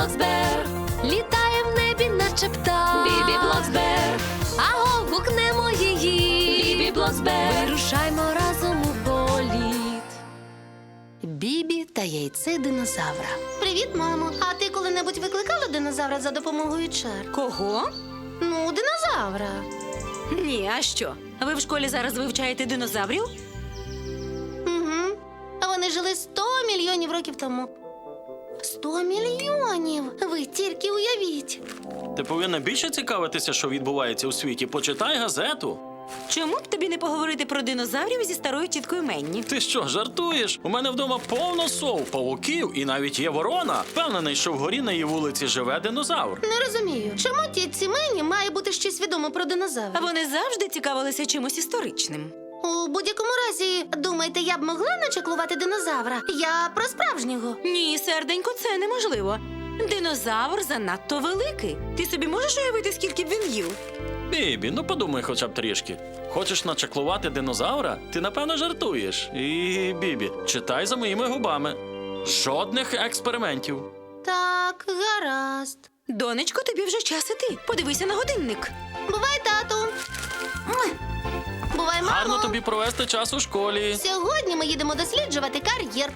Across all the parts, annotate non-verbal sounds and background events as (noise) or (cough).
Бібі Блоксберг, літає в небі, наче птах. Бібі Блоксберг, аго, гукнемо її. Бібі Блоксберг, вирушаймо разом у політ. Бібі та яйце динозавра. Привіт, мамо. А ти коли-небудь викликала динозавра за допомогою чар? Кого? Ну, динозавра. Ні, а що? Ви в школі зараз вивчаєте динозаврів? Угу. А вони жили 100 мільйонів років тому. 100 мільйонів. Ви тільки уявіть. Ти повинна більше цікавитися, що відбувається у світі. Почитай газету. Чому б тобі не поговорити про динозаврів зі старою тіткою Менні? Ти що, жартуєш? У мене вдома повно сов, павуків і навіть є ворона. Впевнений, що вгорі на її вулиці живе динозавр. Не розумію, чому тітці Мені має бути щось відомо про А динозавра? вони завжди цікавилися чимось історичним. У будь-якому разі, думаєте, я б могла начеклувати динозавра? Я про справжнього. Ні, серденько, це неможливо. Динозавр занадто великий. Ти собі можеш уявити, скільки б він їв? Бібі, ну подумай хоча б трішки. Хочеш начаклувати динозавра? Ти напевно жартуєш. І Бібі, читай за моїми губами. Жодних експериментів. Так, гаразд. Донечко, тобі вже час іти. Подивися на годинник. Бувай, тату. Муа. Бувай, мамо. Гарно тобі провести час у школі. Сьогодні ми їдемо досліджувати кар'єр.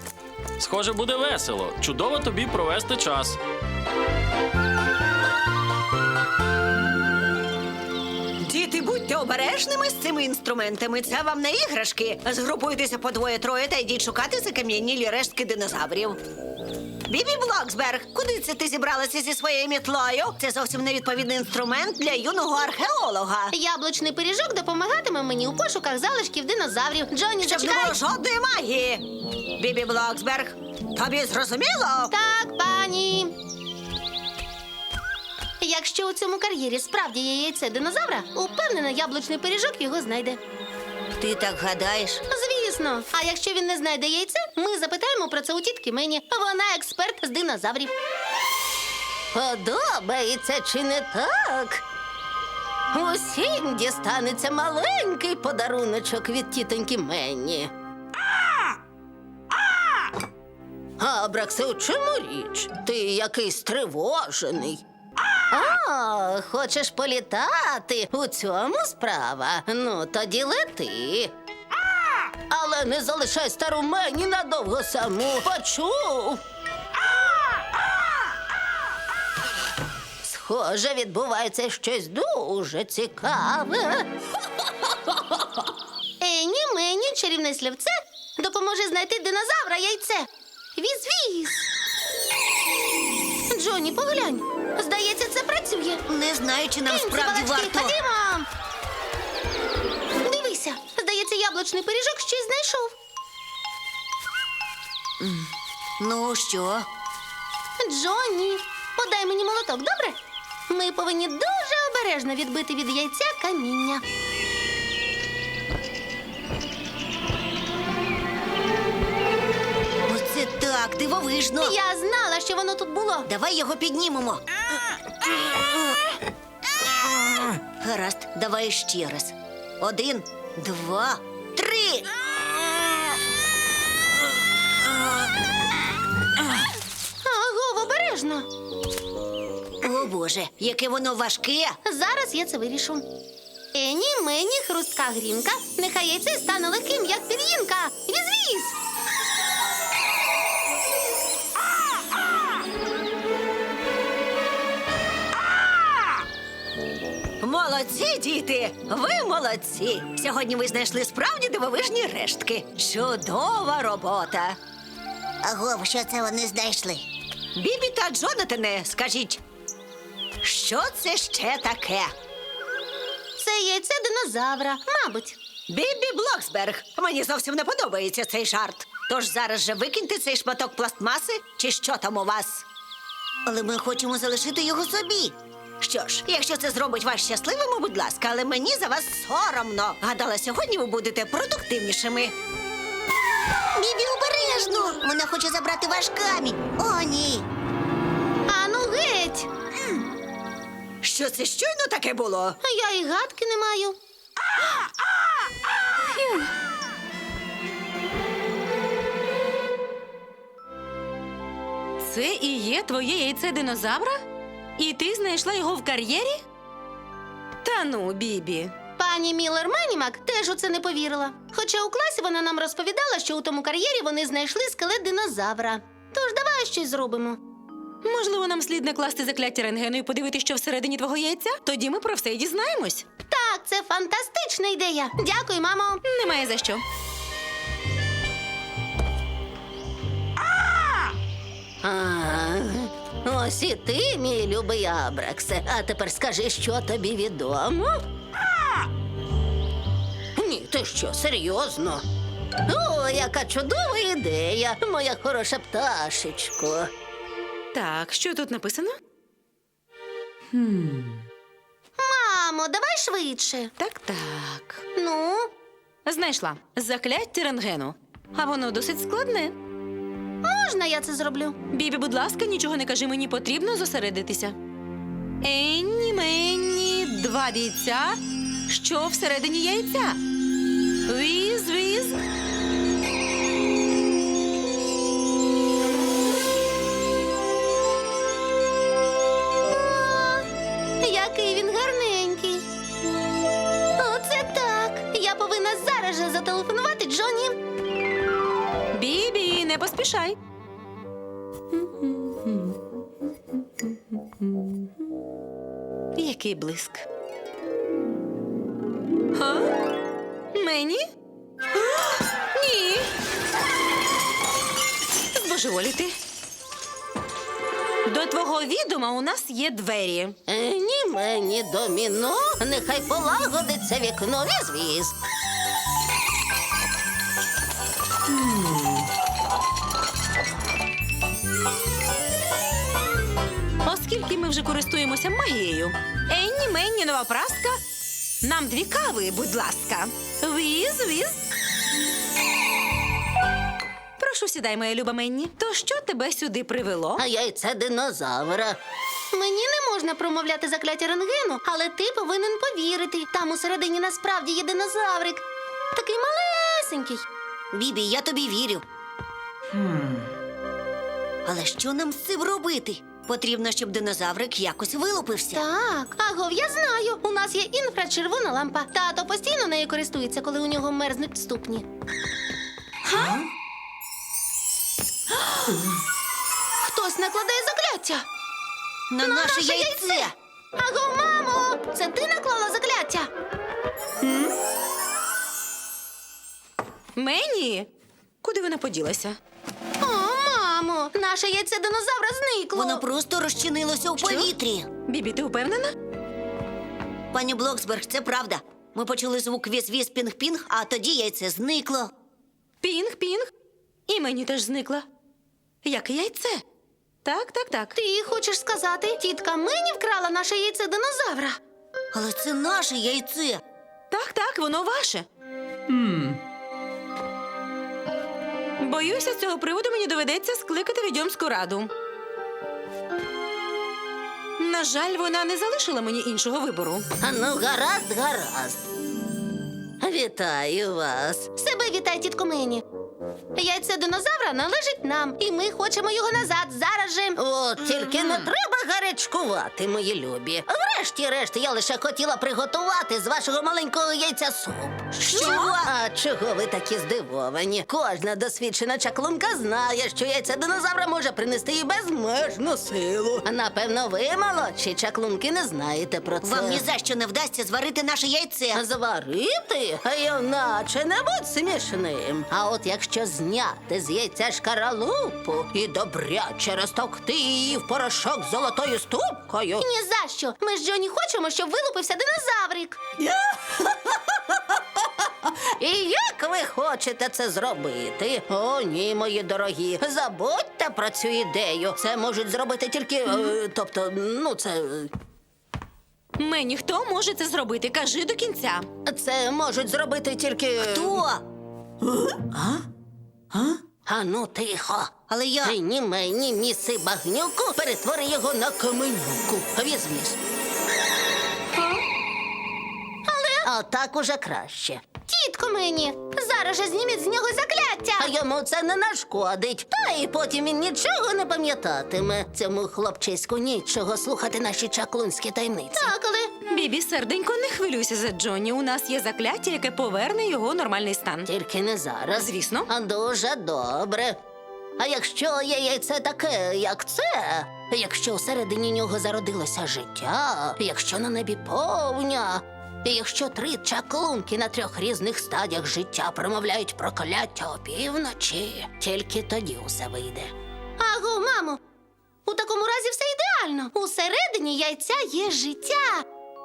Схоже, буде весело. Чудово тобі провести час. Діти, будьте обережними з цими інструментами. Це вам не іграшки. Згрупуйтеся по двоє-троє та йдіть шукати закам'янілі рештки динозаврів. Бібі Блоксберг, куди це ти зібралася зі своєю мітлою? Це зовсім невідповідний інструмент для юного археолога. Яблучний пиріжок допомагатиме мені у пошуках залишків динозаврів. Джонні, Щоб не зачекай. було жодної магії. Бібі Блоксберг, тобі зрозуміло? Так, пані. Якщо у цьому кар'єрі справді є яйце динозавра, упевнена, яблучний пиріжок його знайде. Ти так гадаєш? Звісно. А якщо він не знайде яйце, ми запитаємо про це у тітки Мені. Вона експерт з динозаврів. Подобається чи не так? Усім дістанеться маленький подаруночок від тітоньки Менні. Абраксе, у чому річ? Ти якийсь тривожений. А, хочеш політати? У цьому справа. Ну, тоді лети. Але не залишай стару мені надовго саму. Почув. Схоже, відбувається щось дуже цікаве. Ені мені чарівне слівце допоможе знайти динозавра яйце. Віз-віз. Джоні, поглянь. Здається, це працює. Не знаю, чи нам Кинь ці справді балачки, варто. Ходімо. Дивися, здається, яблучний пиріжок щось знайшов. Ну що? Джонні, подай мені молоток, добре? Ми повинні дуже обережно відбити від яйця каміння. Так, дивовижно. Я знала, що воно тут було. Давай його піднімемо. Гаразд, давай ще раз. Один, два, три. Аго, обережно. О Боже, яке воно важке. Зараз я це вирішу. Ені, мені, хрустка грінка. Нехай яйце стане легким, як пір'їнка. Віз-віз. Молодці, діти! Ви молодці! Сьогодні ви знайшли справді дивовижні рештки. Чудова робота. Аго, що це вони знайшли? Бібі та Джонатане, скажіть, що це ще таке? Це яйце динозавра, мабуть. Бібі Блоксберг, мені зовсім не подобається цей жарт. Тож зараз же викиньте цей шматок пластмаси, чи що там у вас? Але ми хочемо залишити його собі. Що ж, якщо це зробить вас щасливими, будь ласка, але мені за вас соромно. Гадала, сьогодні ви будете продуктивнішими. Бібі, обережно! Вона хоче забрати ваш камінь. О, ні. Ану геть! Що це щойно таке було? А я і гадки не маю. Це і є твоє яйце динозавра? І ти знайшла його в кар'єрі? Та ну, Бібі. Пані Міллер Манімак теж у це не повірила. Хоча у класі вона нам розповідала, що у тому кар'єрі вони знайшли скелет динозавра. Тож давай щось зробимо. Можливо, нам слід накласти закляття рентгену і подивитися, що всередині твого яйця? Тоді ми про все й дізнаємось. Так, це фантастична ідея. Дякую, мамо. Немає за що. А, ось і ти, мій любий Абраксе. А тепер скажи, що тобі відомо? Ні, ти що, серйозно? О, яка чудова ідея, моя хороша пташечко. Так, що тут написано? Мамо, давай швидше. Так, так. Ну, Знайшла закляття рентгену. А воно досить складне. Можна я це зроблю? Бібі, будь ласка, нічого не кажи, мені потрібно зосередитися. Енні, мені, два бійця. Що всередині яйця? Віз, віз. О, який він гарненький. Оце так. Я повинна зараз же зателефонувати Джоні. Бібі, не поспішай. Який блиск. Га? Мені? А, (gasps) Ні. Збожеволіти. До твого відома у нас є двері. Е, Ні, мені доміно, нехай полагодиться вікно віз-віз. Ми вже користуємося магією. Енні, Менні, нова праска. Нам дві кави, будь ласка. Віз, віз. Прошу, сідай, моя люба Менні. То що тебе сюди привело? А яйце динозавра. Мені не можна промовляти закляття рентгену, але ти повинен повірити. Там усередині насправді є динозаврик. Такий малесенький. Бібі, я тобі вірю. Але що нам з цим робити? Потрібно, щоб динозаврик якось вилупився. Так, агов, я знаю. У нас є інфрачервона лампа. Тато постійно нею користується, коли у нього мерзнуть ступні. Хтось накладає закляття. На наше наше яйце. яйце. Агов, мамо! Це ти наклала закляття? Менні? Куди вона поділася? Наше яйце динозавра зникло. Воно просто розчинилося у повітрі. Бібі, ти впевнена? Пані Блоксберг, це правда. Ми почули звук віз-віз пінг-пінг, а тоді яйце зникло. Пінг, пінг. І мені теж зникла. Як і яйце. Так, так, так. Ти хочеш сказати, тітка Мені вкрала наше яйце динозавра? Але це наше яйце. Так, так, воно ваше. Боюся, з цього приводу мені доведеться скликати відьомську раду. На жаль, вона не залишила мені іншого вибору. А ну, гаразд, гаразд. Вітаю вас. Себе вітай, тітко Мені. Яйце динозавра належить нам, і ми хочемо його назад зараз же. От тільки не треба гарячкувати, мої любі. Врешті-решт, я лише хотіла приготувати з вашого маленького яйця суп. Що? А чого ви такі здивовані? Кожна досвідчена чаклунка знає, що яйце динозавра може принести їй безмежну силу. А напевно, ви, молодші чаклунки, не знаєте про це. Вам ні за що не вдасться зварити наше яйце. Зварити? А я наче не будь смішним. А от якщо зняти з яйця шкаралупу і добряче розтовкти її в порошок з золотою ступкою. Ні за що. Ми з Джоні хочемо, щоб вилупився динозаврик. (laughs) І як ви хочете це зробити? О, ні, мої дорогі. Забудьте про цю ідею. Це можуть зробити тільки. е, тобто, ну, це. Мені хто може це зробити? Кажи до кінця. Це можуть зробити тільки. Хто? А ну тихо. Але я. Ні мені, міси багнюку, перетвори його на каменюку. Візьмісь. А так уже краще. Тітко мені, зараз же зніміть з нього закляття. А йому це не нашкодить. Та і потім він нічого не пам'ятатиме. Цьому хлопчиську нічого слухати наші чаклунські таємниці. Так, але Бібі, серденько, не хвилюйся за Джонні. У нас є закляття, яке поверне його у нормальний стан. Тільки не зараз. Звісно. А дуже добре. А якщо є яйце таке, як це, якщо всередині нього зародилося життя, якщо на небі повня, і якщо три чаклунки на трьох різних стадіях життя промовляють прокляття опівночі, тільки тоді усе вийде. Аго, мамо, у такому разі все ідеально. Усередині яйця є життя.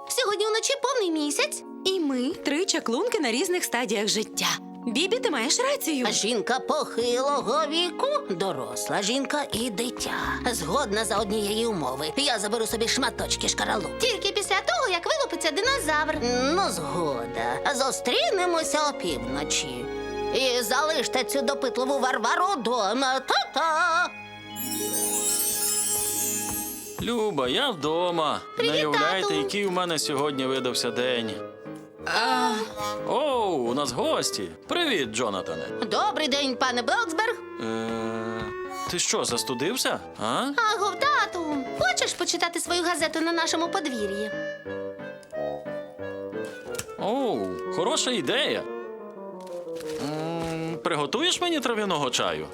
Сьогодні вночі повний місяць. І ми три чаклунки на різних стадіях життя. Бібі, ти маєш рацію. Жінка похилого віку, доросла жінка і дитя. Згодна за однієї умови. Я заберу собі шматочки шкаралу. Тільки після того, як вилупиться динозавр. Ну, згода. Зустрінемося опівночі. І залиште цю допитливу варвару дома. Та-та! Люба, я вдома. Привіт, Не уявляєте, тату. який у мене сьогодні видався день. Оу, у нас гості. Привіт, Джонатане. Добрий день, пане Блоксберг. Е, ти що, застудився? А? Аго, тату, хочеш почитати свою газету на нашому подвір'ї? Оу, хороша ідея. М, Приготуєш мені трав'яного чаю?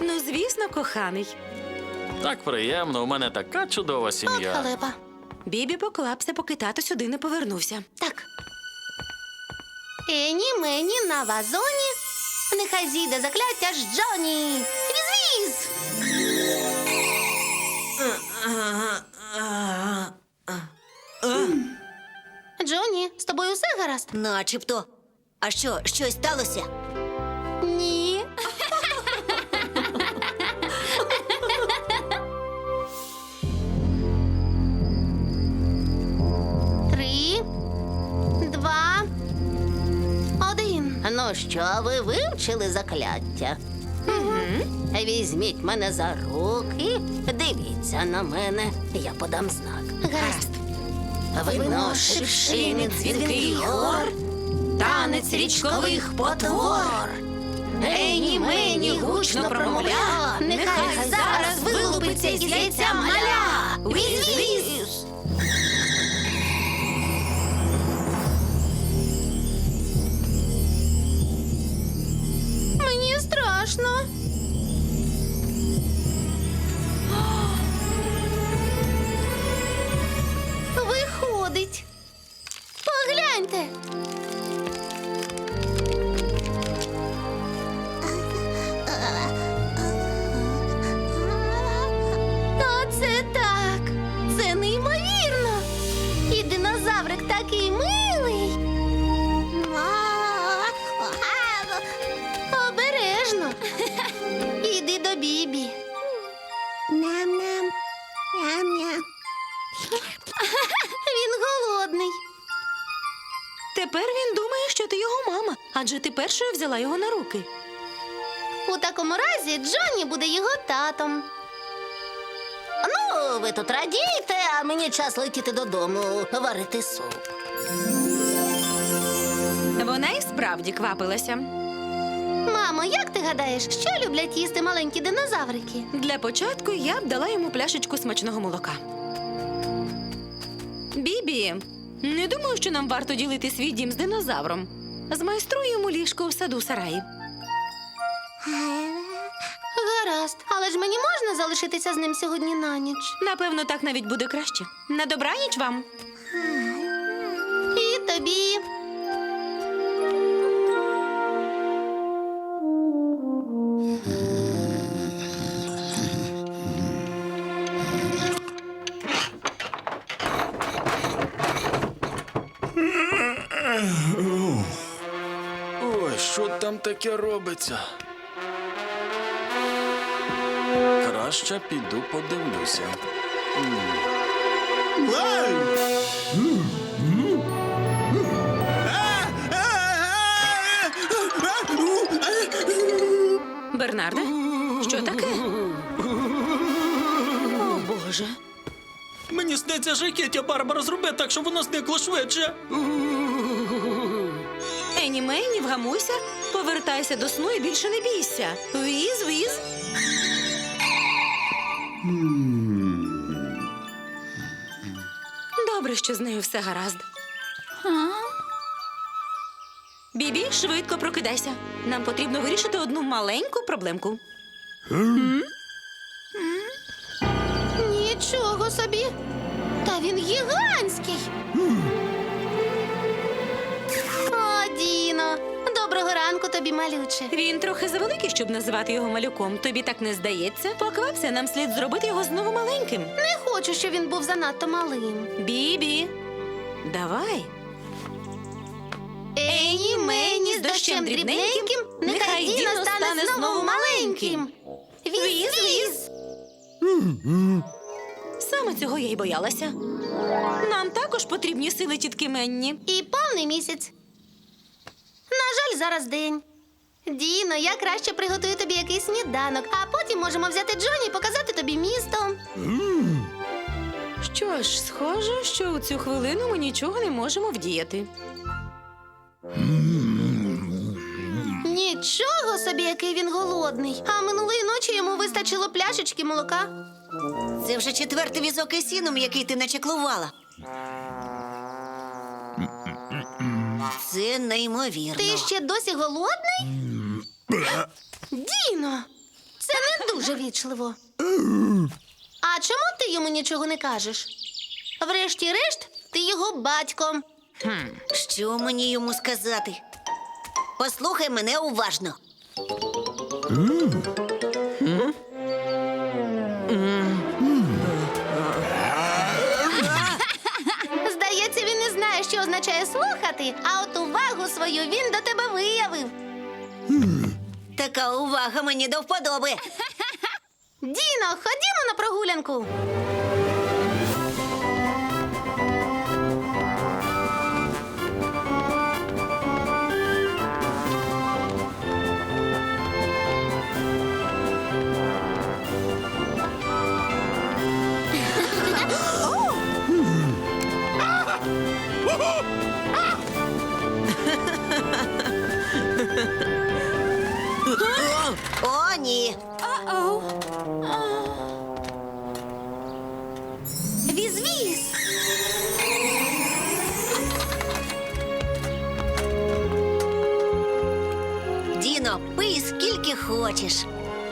Ну, звісно, коханий. Так приємно, у мене така чудова От сім'я. халепа. Бібі поклався, поки тато сюди не повернувся. Так. Ені мені на вазоні. Нехай зійде закляття ж Джоні. Віз-віз! Джоні, з тобою все гаразд? Начебто. А що, щось сталося? Що, ви вивчили закляття? Візьміть мене за руки, дивіться на мене, я подам знак. Гаразд. Вино, шипшини, дзвінкий гор, танець річкових потвор. Ейні мені гучно промовля, нехай зараз вилупиться із яйця маля. Віз-віз! Страшно. Взяла його на руки. У такому разі Джонні буде його татом. Ну, ви тут радійте, а мені час летіти додому, варити суп. Вона і справді квапилася. Мамо, як ти гадаєш, що люблять їсти маленькі динозаврики? Для початку я б дала йому пляшечку смачного молока. Бібі, не думаю, що нам варто ділити свій дім з динозавром. Змайструю йому ліжко в саду сараї. Гаразд, але ж мені можна залишитися з ним сьогодні на ніч. Напевно, так навіть буде краще. На добраніч вам. І тобі. Таке робиться? Краще піду подивлюся. Бернарде, що таке? О, Боже. Мені сниться жахіття, Барбара, зроби так, щоб воно зникло швидше. Ені Мейні, вгамуйся, повертайся до сну і більше не бійся. Віз, віз. Добре, що з нею все гаразд. Бібі, швидко прокидайся. Нам потрібно вирішити одну маленьку проблемку. Нічого собі. Та він гігантський. Доброго ранку тобі, малюче. Він трохи завеликий, щоб називати його малюком. Тобі так не здається? Поквапся, нам слід зробити його знову маленьким. Не хочу, щоб він був занадто малим. Бібі, давай. Ені мені з дощем дрібненьким, нехай Діно стане знову маленьким. Віз, віз. Саме цього я й боялася. Нам також потрібні сили тітки Менні. І повний місяць. На жаль, зараз день. Діно, я краще приготую тобі якийсь сніданок, а потім можемо взяти Джоні і показати тобі місто. Що ж, схоже, що у цю хвилину ми нічого не можемо вдіяти. Нічого собі, який він голодний. А минулої ночі йому вистачило пляшечки молока. Це вже четвертий візок із сіном, який ти начеклувала. Це неймовірно. Ти ще досі голодний? Діно, це не дуже вічливо. А чому ти йому нічого не кажеш? Врешті-решт, ти його батько. Що мені йому сказати? Послухай мене уважно. Слухати, а от увагу свою він до тебе виявив. Така увага мені до вподоби. (laughs) Діно, ходімо на прогулянку. Ні. Віз-віз. Діно, пий скільки хочеш.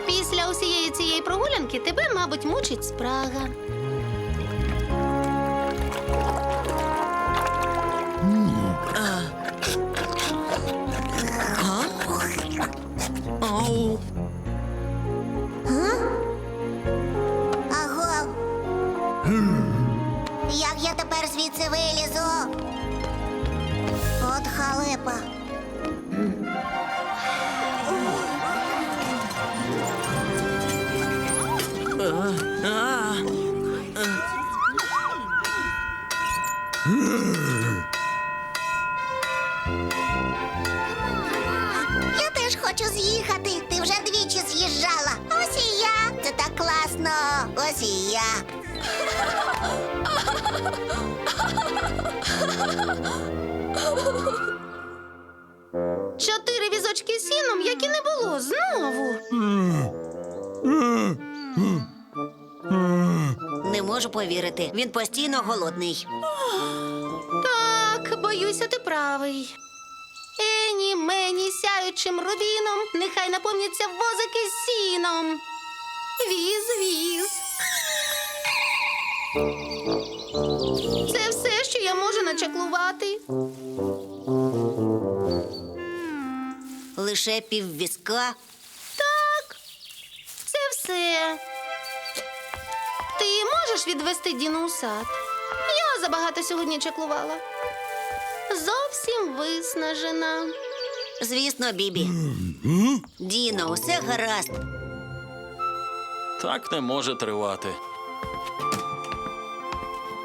Після усієї цієї прогулянки тебе, мабуть, мучить спрага. Ось і я. Чотири візочки з сіном, як і не було, знову. Не можу повірити. Він постійно голодний. Так, боюся, ти правий. Ені, мені сяючим рубіном, нехай наповняться возики з сіном. Віз, віз. Це все, що я можу начаклувати. Лише піввізка. Так, це все. Ти можеш відвести Діну у сад? Я забагато сьогодні чаклувала. Зовсім виснажена. Звісно, Бібі. Діно, усе гаразд. Так не може тривати.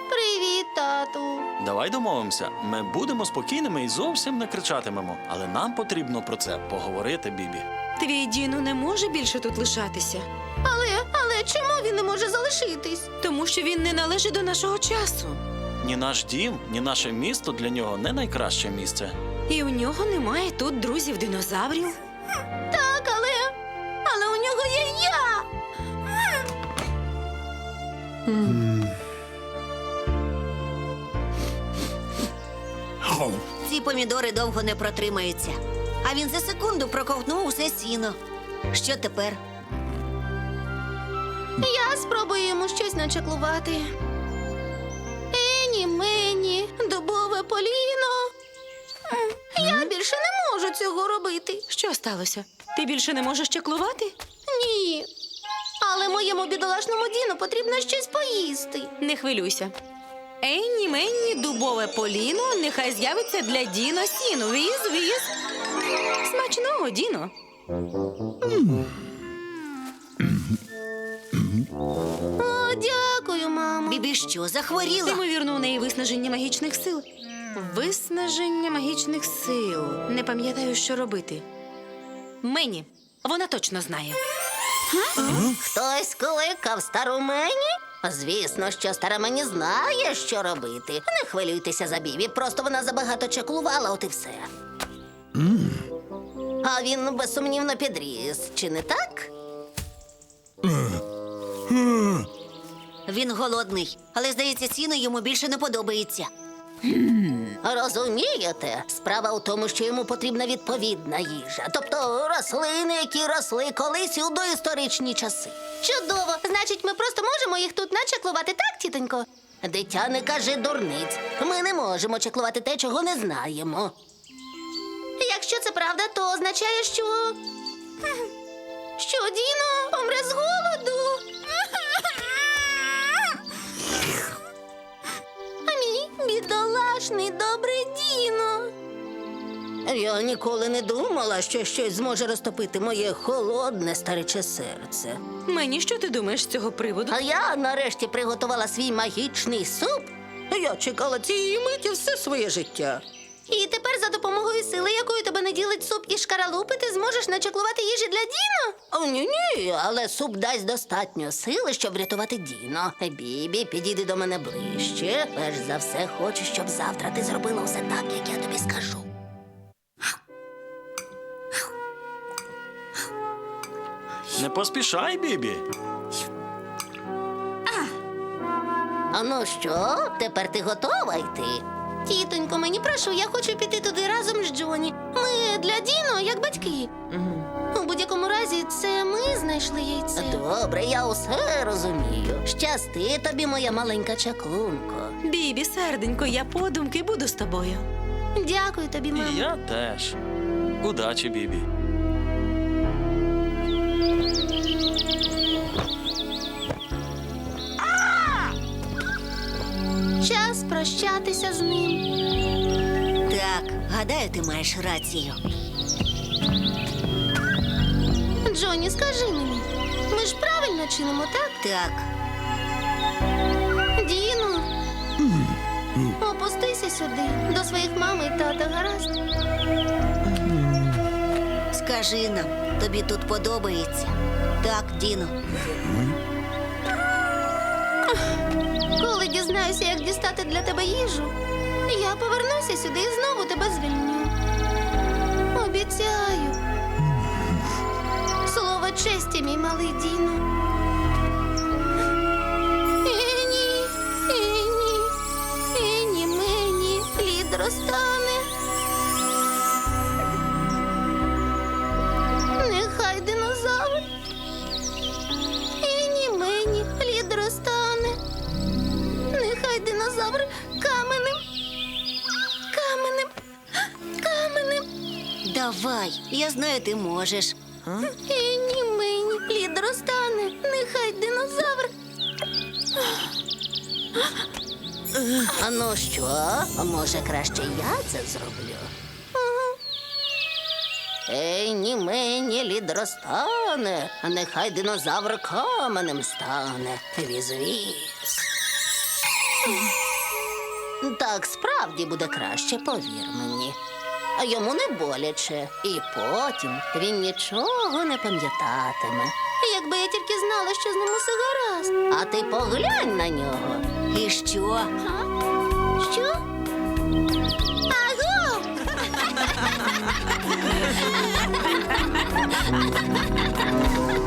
Привіт, тату. Давай домовимося. Ми будемо спокійними і зовсім не кричатимемо. Але нам потрібно про це поговорити, Бібі. Твій Діно не може більше тут лишатися, Але, але чому він не може залишитись? тому що він не належить до нашого часу. Ні наш дім, ні наше місто для нього не найкраще місце. І у нього немає тут друзів Ці помідори довго не протримаються. А він за секунду проковтнув усе сіно. Що тепер? Я спробую йому щось начаклувати. Ені, мені, дубове поліно. М, Я більше не можу цього робити. Що сталося? Ти більше не можеш чаклувати? Ні. Але моєму бідолашному Діну потрібно щось поїсти. Не хвилюйся. Енні Менні дубове поліно нехай з'явиться для Діно сіну. Віз, віз. Смачного, Діно. О, дякую, мамо. Бібі що, захворіла? Ймовірно, у неї виснаження магічних сил. Виснаження магічних сил. Не пам'ятаю, що робити. Мені. Вона точно знає. Хтось кликав стару мені? Звісно, що стара мені знає, що робити. Не хвилюйтеся за Бібі, просто вона забагато чаклувала, от і все. А він безсумнівно підріс, чи не так? Він голодний, але здається, сіно йому більше не подобається. Розумієте, справа у тому, що йому потрібна відповідна їжа, тобто рослини, які росли колись у доісторичні часи. Чудово! Значить, ми просто можемо їх тут начаклувати, так, тітонько? Дитя не каже дурниць. Ми не можемо чаклувати те, чого не знаємо. Якщо це правда, то означає, що. Що Діно помре з голоду. Мій добрий Діно. Я ніколи не думала, що щось зможе розтопити моє холодне старече серце. Мені що ти думаєш з цього приводу? А я нарешті приготувала свій магічний суп. Я чекала цієї миті все своє життя. І тепер за допомогою сили, якою тебе не ділить суп і шкаралупи, ти зможеш начаклувати їжі для Діно? О, ні, ні, але суп дасть достатньо сили, щоб врятувати Діно. Бібі, підійди до мене ближче. Перш за все, хочу, щоб завтра ти зробила все так, як я тобі скажу. Не поспішай, Бібі. А ну що, тепер ти готова йти? Тітонько, мені прошу, я хочу піти туди разом з Джоні. Ми для Діно як батьки. У будь-якому разі, це ми знайшли яйце. Добре, я усе розумію. Щасти тобі, моя маленька чаклунко. Бібі, серденько, я подумки буду з тобою. Дякую тобі, І мамо. я теж. Удачі, Бібі. Прощатися з ним. Так, гадаю, ти маєш рацію. Джоні, скажи мені, ми ж правильно чинимо, так? Так, Діно. Опустися сюди, до своїх мами і тата, гаразд. скажи нам, тобі тут подобається. Так, Діно. Коли дізнаюся, як дістати для тебе їжу, я повернуся сюди і знову тебе звільню. Обіцяю. Слово честі, мій малий Діно. Ені, ені, ені мені плід розтане. Давай, я знаю, ти можеш. І ні мені плід розтане. Нехай динозавр. А ну що, може краще я це зроблю? Ені мені лід розтане, а нехай динозавр каменем стане. Візвіз. Так справді буде краще, повір мені. А йому не боляче, і потім він нічого не пам'ятатиме. Якби я тільки знала, що з ним усе гаразд. А ти поглянь на нього. І що? Що? Аго! Аго! (laughs)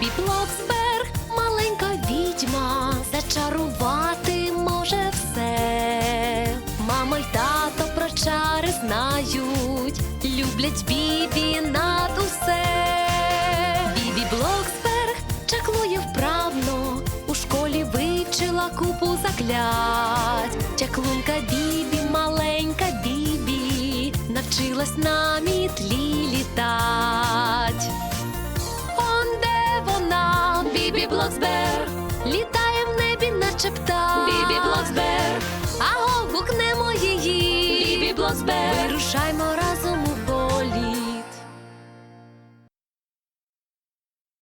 Бібі Блоксберг, маленька відьма, зачарувати може все. Мама й тато про чари знають, люблять Бібі над усе. Бібі Блоксберг чаклує вправно, у школі вивчила купу заклять. Чаклунка Бібі, маленька Бібі, навчилась на мітлі літать. Бібі Блоксберг, літає в небі, наче птах. Бібі Блоксбер, аго, гукнемо її. Бібі Блоксбер, вирушаймо